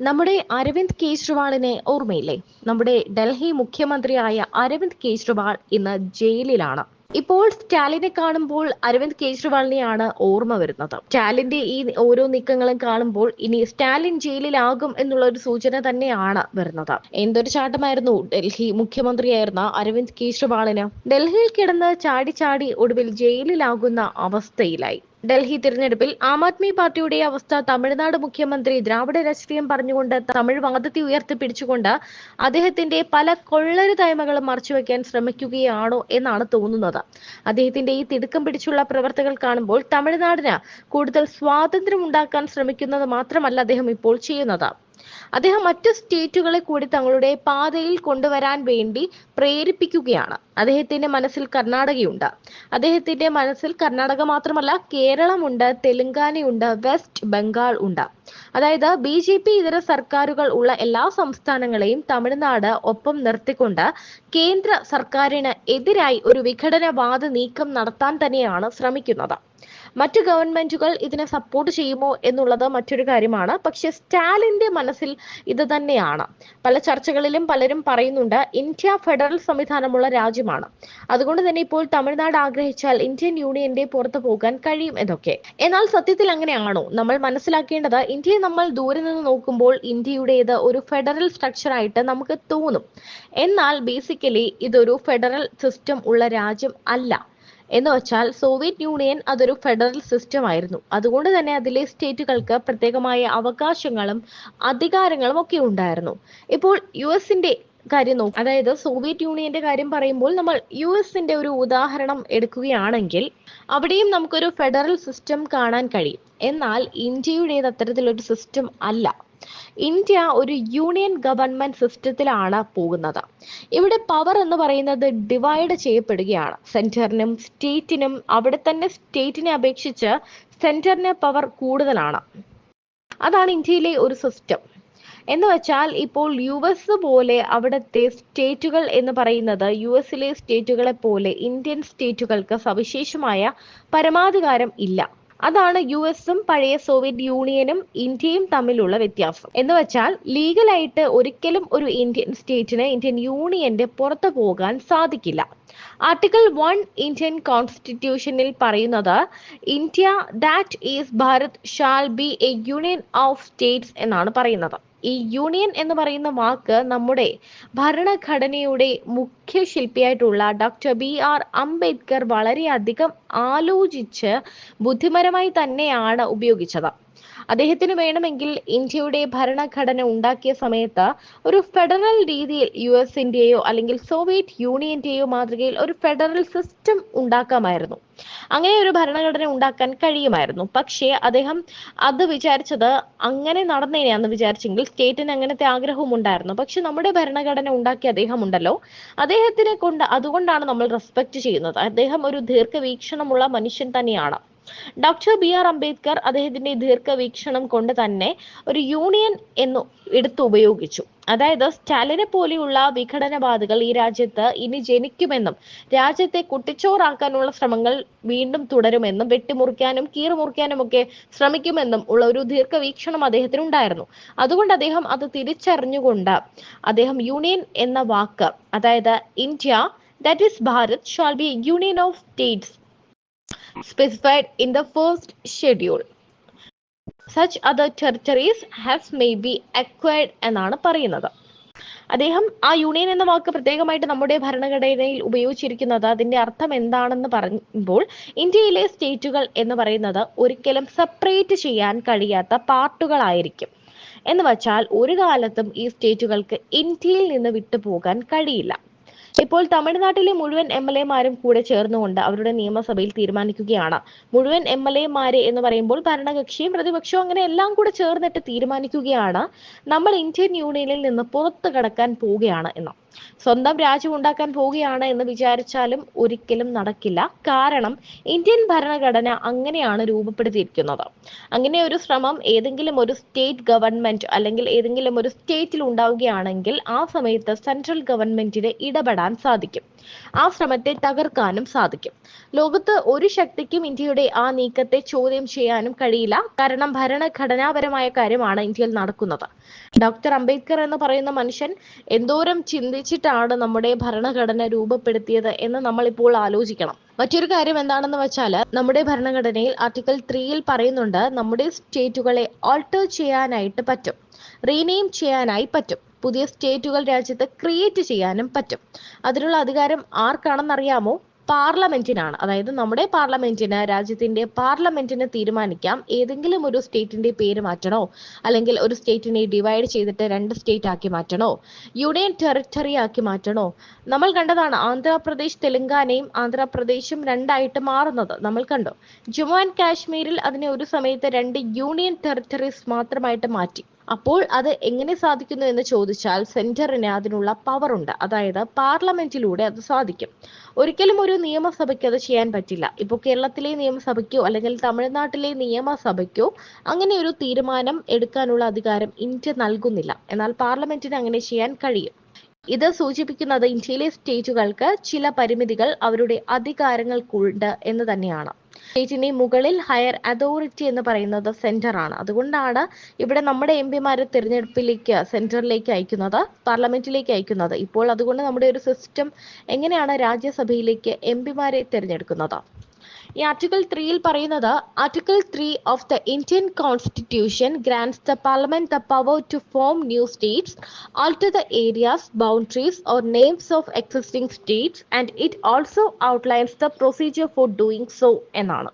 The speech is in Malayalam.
നമ്മുടെ അരവിന്ദ് കെജ്രിവാളിനെ ഓർമ്മയില്ലേ? നമ്മുടെ ഡൽഹി മുഖ്യമന്ത്രിയായ അരവിന്ദ് കെജ്രിവാൾ ഇന്ന് ജയിലിലാണ്. ഇപ്പോൾ സ്റ്റാലിനെ കാണുമ്പോൾ അരവിന്ദ് കെജ്രിവാളിനെയാണ് ഓർമ്മ വരുന്നത്. സ്റ്റാലിന്റെ ഈ ഓരോ നീക്കങ്ങളും കാണുമ്പോൾ ഇനി സ്റ്റാലിൻ ജയിലിലാകും എന്നുള്ള ഒരു സൂചന തന്നെയാണ് വരുന്നത്. എന്തൊരു ചാട്ടമായിരുന്നു ഡൽഹി മുഖ്യമന്ത്രിയായിരുന്ന അരവിന്ദ് കെജ്രിവാളിന്. ഡൽഹിയിൽ കിടന്ന് ചാടി ചാടി ഒടുവിൽ ജയിലിലാകുന്ന അവസ്ഥയിലായി. ഡൽഹി തിരഞ്ഞെടുപ്പിൽ ആം ആദ്മി പാർട്ടിയുടെ അവസ്ഥ തമിഴ്നാട് മുഖ്യമന്ത്രി ദ്രാവിഡ രാഷ്ട്രീയം പറഞ്ഞുകൊണ്ട് തമിഴ് വാദത്തെ ഉയർത്തിപ്പിടിച്ചുകൊണ്ട് അദ്ദേഹത്തിന്റെ പല കൊള്ളരുതായ്മകളും മറച്ചുവെക്കാൻ ശ്രമിക്കുകയാണോ എന്നാണ് തോന്നുന്നത്. അദ്ദേഹത്തിന്റെ ഈ തിടുക്കം പിടിച്ചുള്ള പ്രവർത്തകൾ കാണുമ്പോൾ തമിഴ്നാടിന് കൂടുതൽ സ്വാതന്ത്ര്യം ഉണ്ടാക്കാൻ ശ്രമിക്കുന്നത് മാത്രമല്ല അദ്ദേഹം ഇപ്പോൾ ചെയ്യുന്നത്. അദ്ദേഹം മറ്റു സ്റ്റേറ്റുകളെ കൂടി തങ്ങളുടെ പാതയിൽ കൊണ്ടുവരാൻ വേണ്ടി പ്രേരിപ്പിക്കുകയാണ്. അദ്ദേഹത്തിന്റെ മനസ്സിൽ കർണാടകയുണ്ട്. അദ്ദേഹത്തിന്റെ മനസ്സിൽ കർണാടക മാത്രമല്ല കേരളമുണ്ട് തെലുങ്കാനയുണ്ട് വെസ്റ്റ് ബംഗാൾ ഉണ്ട്. അതായത് ബി ജെ പി ഇതര സർക്കാരുകൾ ഉള്ള എല്ലാ സംസ്ഥാനങ്ങളെയും തമിഴ്നാട് ഒപ്പം നിർത്തിക്കൊണ്ട് കേന്ദ്ര സർക്കാരിന് എതിരായി ഒരു വിഘടനവാദ നീക്കം നടത്താൻ തന്നെയാണ് ശ്രമിക്കുന്നത്. മറ്റു ഗവൺമെന്റുകൾ ഇതിനെ സപ്പോർട്ട് ചെയ്യുമോ എന്നുള്ളത് മറ്റൊരു കാര്യമാണ്. പക്ഷെ സ്റ്റാലിന്റെ മനസ്സിൽ ഇത് തന്നെയാണ്. പല ചർച്ചകളിലും പലരും പറയുന്നുണ്ട് ഇന്ത്യ ഫെഡറൽ സംവിധാനമുള്ള രാജ്യമാണ്. അതുകൊണ്ട് തന്നെ ഇപ്പോൾ തമിഴ്നാട് ആഗ്രഹിച്ചാൽ ഇന്ത്യൻ യൂണിയന്റെ പുറത്തു പോകാൻ കഴിയും എന്നൊക്കെ. എന്നാൽ സത്യത്തിൽ അങ്ങനെയാണോ? നമ്മൾ മനസ്സിലാക്കേണ്ടത് ഇന്ത്യയെ നമ്മൾ ദൂരെ നിന്ന് നോക്കുമ്പോൾ ഇന്ത്യയുടേത് ഒരു ഫെഡറൽ സ്ട്രക്ചർ ആയിട്ട് നമുക്ക് തോന്നും. എന്നാൽ ബേസിക്കലി ഇതൊരു ഫെഡറൽ സിസ്റ്റം ഉള്ള രാജ്യം അല്ല. എന്ന് വെച്ചാൽ സോവിയറ്റ് യൂണിയൻ അതൊരു ഫെഡറൽ സിസ്റ്റം ആയിരുന്നു. അതുകൊണ്ട് തന്നെ അതിലെ സ്റ്റേറ്റുകൾക്ക് പ്രത്യേകമായ അവകാശങ്ങളും അധികാരങ്ങളും ഒക്കെ ഉണ്ടായിരുന്നു. ഇപ്പോൾ യു എസിന്റെ കാര്യം നോക്കും. അതായത് സോവിയറ്റ് യൂണിയന്റെ കാര്യം പറയുമ്പോൾ നമ്മൾ യു എസിന്റെ ഒരു ഉദാഹരണം എടുക്കുകയാണെങ്കിൽ അവിടെയും നമുക്കൊരു ഫെഡറൽ സിസ്റ്റം കാണാൻ കഴിയും. എന്നാൽ ഇന്ത്യയുടേത് അത്തരത്തിലൊരു സിസ്റ്റം അല്ല. ഇന്ത്യ ഒരു യൂണിയൻ ഗവൺമെന്റ് സിസ്റ്റത്തിലാണ് പോകുന്നത്. ഇവിടെ പവർ എന്ന് പറയുന്നത് ഡിവൈഡ് ചെയ്യപ്പെടുകയാണ്. സെന്ററിനും സ്റ്റേറ്റിനും അവിടെ തന്നെ സ്റ്റേറ്റിനെ അപേക്ഷിച്ച് സെന്ററിന് പവർ കൂടുതലാണ്. അതാണ് ഇന്ത്യയിലെ ഒരു സിസ്റ്റം എന്ന് വെച്ചാൽ ഇപ്പോൾ യു എസ് പോലെ അവിടുത്തെ സ്റ്റേറ്റുകൾ എന്ന് പറയുന്നത് യു എസിലെ സ്റ്റേറ്റുകളെ പോലെ ഇന്ത്യൻ സ്റ്റേറ്റുകൾക്ക് സവിശേഷമായ പരമാധികാരം ഇല്ല. അതാണ് യു എസും പഴയ സോവിയറ്റ് യൂണിയനും ഇന്ത്യയും തമ്മിലുള്ള വ്യത്യാസം. എന്ന് വെച്ചാൽ ലീഗലായിട്ട് ഒരിക്കലും ഒരു ഇന്ത്യൻ സ്റ്റേറ്റിന് ഇന്ത്യൻ യൂണിയന്റെ പുറത്തു പോകാൻ സാധിക്കില്ല. ആർട്ടിക്കിൾ വൺ ഇന്ത്യൻ കോൺസ്റ്റിറ്റ്യൂഷനിൽ പറയുന്നത് India that is Bharat shall be a union of states എന്നാണ് പറയുന്നത്. ഈ യൂണിയൻ എന്ന് പറയുന്ന വാക്ക് നമ്മുടെ ഭരണഘടനയുടെ മുഖ്യ ശില്പിയായിട്ടുള്ള ഡോക്ടർ ബി ആർ അംബേദ്കർ വളരെയധികം ആലോചിച്ച് ബുദ്ധിപരമായി തന്നെയാണ് ഉപയോഗിച്ചത്. അദ്ദേഹത്തിന് വേണമെങ്കിൽ ഇന്ത്യയുടെ ഭരണഘടന ഉണ്ടാക്കിയ സമയത്ത് ഒരു ഫെഡറൽ രീതിയിൽ യു എസിന്റെയോ അല്ലെങ്കിൽ സോവിയറ്റ് യൂണിയന്റെയോ മാതൃകയിൽ ഒരു ഫെഡറൽ സിസ്റ്റം ഉണ്ടാക്കാമായിരുന്നു. അങ്ങനെ ഒരു ഭരണഘടന ഉണ്ടാക്കാൻ കഴിയുമായിരുന്നു. പക്ഷേ അദ്ദേഹം അത് വിചാരിച്ചത് അങ്ങനെ നടന്നേനെയാന്ന് വിചാരിച്ചെങ്കിൽ സ്റ്റേറ്റിന് അങ്ങനത്തെ ആഗ്രഹവും ഉണ്ടായിരുന്നു. പക്ഷെ നമ്മുടെ ഭരണഘടന ഉണ്ടാക്കിയ അദ്ദേഹം ഉണ്ടല്ലോ അദ്ദേഹത്തിനെ കൊണ്ട് അതുകൊണ്ടാണ് നമ്മൾ റെസ്പെക്ട് ചെയ്യുന്നത്. അദ്ദേഹം ഒരു ദീർഘവീക്ഷണമുള്ള മനുഷ്യൻ തന്നെയാണ്. ഡോക്ടർ ബി ആർ അംബേദ്കർ അദ്ദേഹത്തിന്റെ ദീർഘവീക്ഷണം കൊണ്ട് തന്നെ ഒരു യൂണിയൻ എന്ന് എടുത്തു ഉപയോഗിച്ചു. അതായത് സ്റ്റാലിനെ പോലെയുള്ള വിഘടനവാദികൾ ഈ രാജ്യത്ത് ഇനി ജനിക്കുമെന്നും രാജ്യത്തെ കുട്ടിച്ചോറാക്കാനുള്ള ശ്രമങ്ങൾ വീണ്ടും തുടരുമെന്നും വെട്ടിമുറിക്കാനും കീറുമുറിക്കാനും ഒക്കെ ശ്രമിക്കുമെന്നും ഉള്ള ഒരു ദീർഘവീക്ഷണം അദ്ദേഹത്തിന് ഉണ്ടായിരുന്നു. അതുകൊണ്ട് അദ്ദേഹം അത് തിരിച്ചറിഞ്ഞുകൊണ്ട് അദ്ദേഹം യൂണിയൻ എന്ന വാക്ക് അതായത് India that is Bharat shall be union of states specified in the first schedule. Such other territories has may be acquired എന്നാണ് പറയുന്നത്. അദ്ദേഹം ആ യൂണിയൻ എന്ന വാക്ക് പ്രത്യേകമായിട്ട് നമ്മുടെ ഭരണഘടനയിൽ ഉപയോഗിച്ചിരിക്കുന്നത് അതിന്റെ അർത്ഥം എന്താണെന്ന് പറയുമ്പോൾ ഇന്ത്യയിലെ സ്റ്റേറ്റുകൾ എന്ന് പറയുന്നത് ഒരിക്കലും സെപ്പറേറ്റ് ചെയ്യാൻ കഴിയാത്ത പാർട്ടുകളായിരിക്കും. എന്ന് വച്ചാൽ ഒരു കാലത്തും ഈ സ്റ്റേറ്റുകൾക്ക് ഇന്ത്യയിൽ നിന്ന് വിട്ടുപോകാൻ കഴിയില്ല. ഇപ്പോൾ തമിഴ്നാട്ടിലെ മുഴുവൻ എം എൽ എമാരും കൂടെ ചേർന്നുകൊണ്ട് അവരുടെ നിയമസഭയിൽ തീരുമാനിക്കുകയാണ്. മുഴുവൻ എം എൽ എമാരെ എന്ന് പറയുമ്പോൾ ഭരണകക്ഷിയും പ്രതിപക്ഷവും അങ്ങനെ എല്ലാം കൂടെ ചേർന്നിട്ട് തീരുമാനിക്കുകയാണ്. നമ്മൾ ഇന്ത്യൻ യൂണിയനിൽ നിന്ന് പുറത്തു കടക്കാൻ പോവുകയാണ് എന്ന്. സ്വന്തം രാജ്യം ഉണ്ടാക്കാൻ പോവുകയാണ് എന്ന് വിചാരിച്ചാലും ഒരിക്കലും നടക്കില്ല. കാരണം ഇന്ത്യൻ ഭരണഘടന അങ്ങനെയാണ് രൂപപ്പെടുത്തിയിരിക്കുന്നത്. അങ്ങനെ ഒരു ശ്രമം ഏതെങ്കിലും ഒരു സ്റ്റേറ്റ് ഗവൺമെന്റ് അല്ലെങ്കിൽ ഏതെങ്കിലും ഒരു സ്റ്റേറ്റിൽ ഉണ്ടാവുകയാണെങ്കിൽ ആ സമയത്ത് സെൻട്രൽ ഗവൺമെന്റിന് ഇടപെടാൻ സാധിക്കും. ആ ശ്രമത്തെ തകർക്കാനും സാധിക്കും. ലോകത്ത് ഒരു ശക്തിക്കും ഇന്ത്യയുടെ ആ നീക്കത്തെ ചോദ്യം ചെയ്യാനും കഴിയില്ല. കാരണം ഭരണഘടനാപരമായ കാര്യമാണ് ഇന്ത്യയിൽ നടക്കുന്നത്. ഡോക്ടർ അംബേദ്കർ എന്ന് പറയുന്ന മനുഷ്യൻ എന്തോരം ചിന്തിച്ചിട്ടാണ് നമ്മുടെ ഭരണഘടന രൂപപ്പെടുത്തിയത് എന്ന് നമ്മൾ ഇപ്പോൾ ആലോചിക്കണം. മറ്റൊരു കാര്യം എന്താണെന്ന് വെച്ചാൽ നമ്മുടെ ഭരണഘടനയിൽ ആർട്ടിക്കിൾ ത്രീയിൽ പറയുന്നുണ്ട് നമ്മുടെ സ്റ്റേറ്റുകളെ ഓൾട്ടർ ചെയ്യാനായിട്ട് പറ്റും. റീനെയിം ചെയ്യാനായി പറ്റും. പുതിയ സ്റ്റേറ്റുകൾ രാജ്യത്ത് ക്രിയേറ്റ് ചെയ്യാനും പറ്റും. അതിനുള്ള അധികാരം ആർക്കാണെന്നറിയാമോ? പാർലമെന്റിനാണ്. അതായത് നമ്മുടെ പാർലമെന്റിന് രാജ്യത്തിന്റെ പാർലമെന്റിന് തീരുമാനിക്കാം. ഏതെങ്കിലും ഒരു സ്റ്റേറ്റിന്റെ പേര് മാറ്റണോ? അല്ലെങ്കിൽ ഒരു സ്റ്റേറ്റിനെ ഡിവൈഡ് ചെയ്തിട്ട് രണ്ട് സ്റ്റേറ്റ് ആക്കി മാറ്റണോ? യൂണിയൻ ടെറിട്ടറി ആക്കി മാറ്റണോ? നമ്മൾ കണ്ടതാണ് ആന്ധ്രാപ്രദേശ് തെലങ്കാനയും ആന്ധ്രാപ്രദേശും രണ്ടായിട്ട് മാറുന്നത്. നമ്മൾ കണ്ടു. ജമ്മു ആൻഡ് കാശ്മീരിൽ അതിനെ ഒരു സമയത്ത് രണ്ട് യൂണിയൻ ടെറിട്ടറീസ് മാത്രമായിട്ട് മാറ്റി. അപ്പോൾ അത് എങ്ങനെ സാധിക്കുന്നു എന്ന് ചോദിച്ചാൽ സെന്ററിന് അതിനുള്ള പവർ ഉണ്ട്. അതായത് പാർലമെന്റിലൂടെ അത് സാധിക്കും. ഒരിക്കലും ഒരു നിയമസഭയ്ക്ക് അത് ചെയ്യാൻ പറ്റില്ല. ഇപ്പോൾ കേരളത്തിലെ നിയമസഭയ്ക്കോ അല്ലെങ്കിൽ തമിഴ്നാട്ടിലെ നിയമസഭയ്ക്കോ അങ്ങനെ ഒരു തീരുമാനം എടുക്കാനുള്ള അധികാരം ഇന്ത്യ നൽകുന്നില്ല. എന്നാൽ പാർലമെന്റിന് അങ്ങനെ ചെയ്യാൻ കഴിയും. ഇത് സൂചിപ്പിക്കുന്നത് ഇന്ത്യയിലെ സ്റ്റേറ്റുകൾക്ക് ചില പരിമിതികൾ അവരുടെ അധികാരങ്ങൾക്കുണ്ട് എന്ന് തന്നെയാണ്. സ്റ്റേറ്റിനെ മുകളിൽ ഹയർ അതോറിറ്റി എന്ന് പറയുന്നത് സെന്റർ ആണ്. അതുകൊണ്ടാണ് ഇവിടെ നമ്മുടെ എം പിമാരെ തിരഞ്ഞെടുപ്പിലേക്ക് സെന്ററിലേക്ക് അയക്കുന്നത് പാർലമെന്റിലേക്ക് അയക്കുന്നത്. ഇപ്പോൾ അതുകൊണ്ട് നമ്മുടെ ഒരു സിസ്റ്റം എങ്ങനെയാണ് രാജ്യസഭയിലേക്ക് എം പിമാരെ തിരഞ്ഞെടുക്കുന്നത്? ഈ ആർട്ടിക്കിൾ ത്രീയിൽ പറയുന്നത് article three of the Indian constitution grants the parliament the power to form new states alter the areas boundaries or names of existing states and it also outlines the procedure for doing so എന്നാണ്.